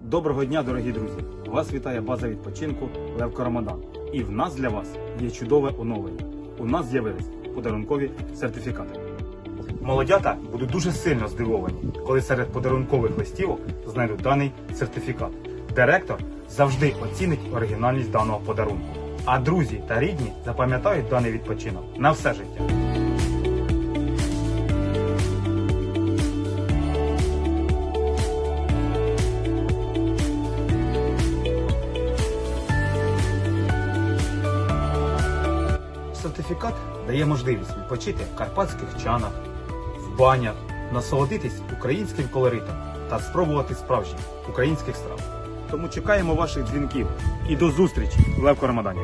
Доброго дня, дорогі друзі! Вас вітає база відпочинку Левко Рамадан. І в нас для вас є чудове оновлення. У нас з'явились подарункові сертифікати. Молодята будуть дуже сильно здивовані, коли серед подарункових листівок знайдуть даний сертифікат. Директор завжди оцінить оригінальність даного подарунку. А друзі та рідні запам'ятають даний відпочинок на все життя. Сертифікат дає можливість відпочити в карпатських чанах, в банях, насолодитись українським колоритом та спробувати справжніх українських страв. Тому чекаємо ваших дзвінків і до зустрічі Левко Рамадані.